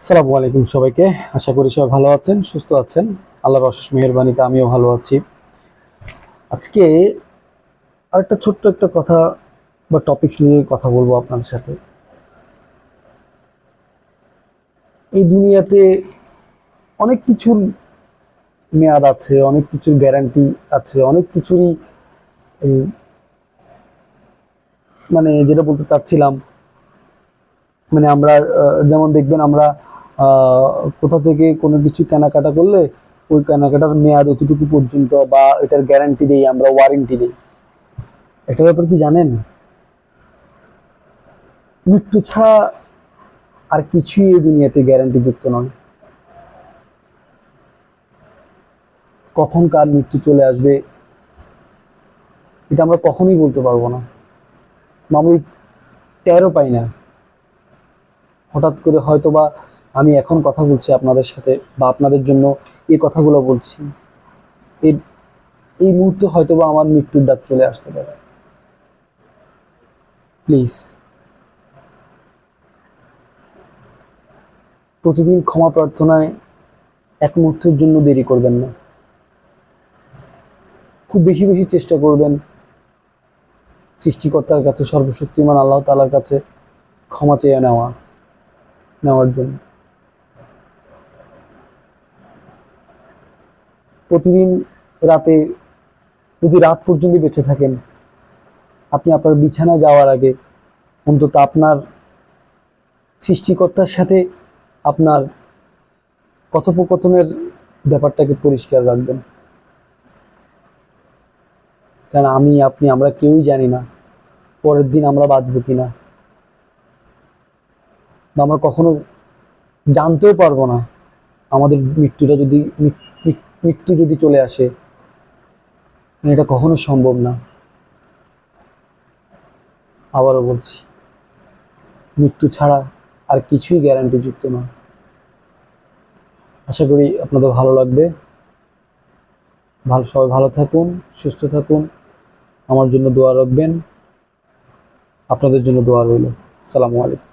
আসসালামু আলাইকুম সবাইকে। আশা করি সবাই ভালো আছেন, সুস্থ আছেন। আল্লাহর অশেষ মেহরবানিতে আমিও ভালো আছি। আজকে আরেকটা ছোট্ট একটা কথা বা টপিক নিয়ে কথা বলব আপনাদের সাথে। এই দুনিয়াতে অনেক কিছুর মেয়াদ আছে, অনেক কিছুর গ্যারান্টি আছে, অনেক কিছুরই মানে যেটা বলতে চাচ্ছিলাম মানে আমরা যেমন দেখবেন আমরা কোথা থেকে কোনো কিছু কেনাকাটা করলে ওই কেনাকাটার মেয়াদ অতটুকু পর্যন্ত বা এটার গ্যারান্টি দেই, আমরা ওয়ারেন্টি দিই। একটা ব্যাপার কি জানেন? মৃত্যু ছাড়া আর কিছুই এই দুনিয়াতে গ্যারান্টি যুক্ত নয়। কখন কার মৃত্যু চলে আসবে, এটা আমরা কখনই বলতে পারব না। মামুই টেরও পাই না। হঠাৎ করে হয়তো বা আমি এখন কথা বলছি আপনাদের সাথে বা আপনাদের জন্য এই কথাগুলো বলছি। এই এই মুহূর্তে হয়তো বা আমার মৃত্যুর ডাক চলে আসতে পারে। প্লিজ। প্রতিদিন ক্ষমা প্রার্থনায় এক মুহূর্তের জন্য দেরি করবেন না। খুব বেশি বেশি চেষ্টা করবেন সৃষ্টিকর্তার কাছে সর্বশক্তিমান আল্লাহ তাআলার কাছে ক্ষমা চেয়ে নেওয়া, নেওয়ার জন্য। প্রতিদিন রাতে যদি রাত পর্যন্ত বেঁচে থাকেন, আপনি আপনার বিছানায় যাওয়ার আগে অন্তত আপনার সৃষ্টিকর্তার সাথে আপনার কথোপকথনের ব্যাপারটাকে পরিষ্কার রাখবেন। কারণ আমি, আপনি, আমরা কেউই জানি না পরের দিন আমরা বাঁচবো কিনা। বা আমরা কখনো জানতেও পারব না আমাদের মৃত্যুটা যদি মৃত্যু যদি চলে আসে এটা কখনো সম্ভব না। আবারও বলছি, মৃত্যু ছাড়া আর কিছুই গ্যারান্টি যুক্ত নয় আশা করি আপনাদের ভালো লাগবে। ভালো, সবাই ভালো থাকুন, সুস্থ থাকুন। আমার জন্য দোয়া রাখবেন। আপনাদের জন্য দোয়া রইল। আসসালামু আলাইকুম।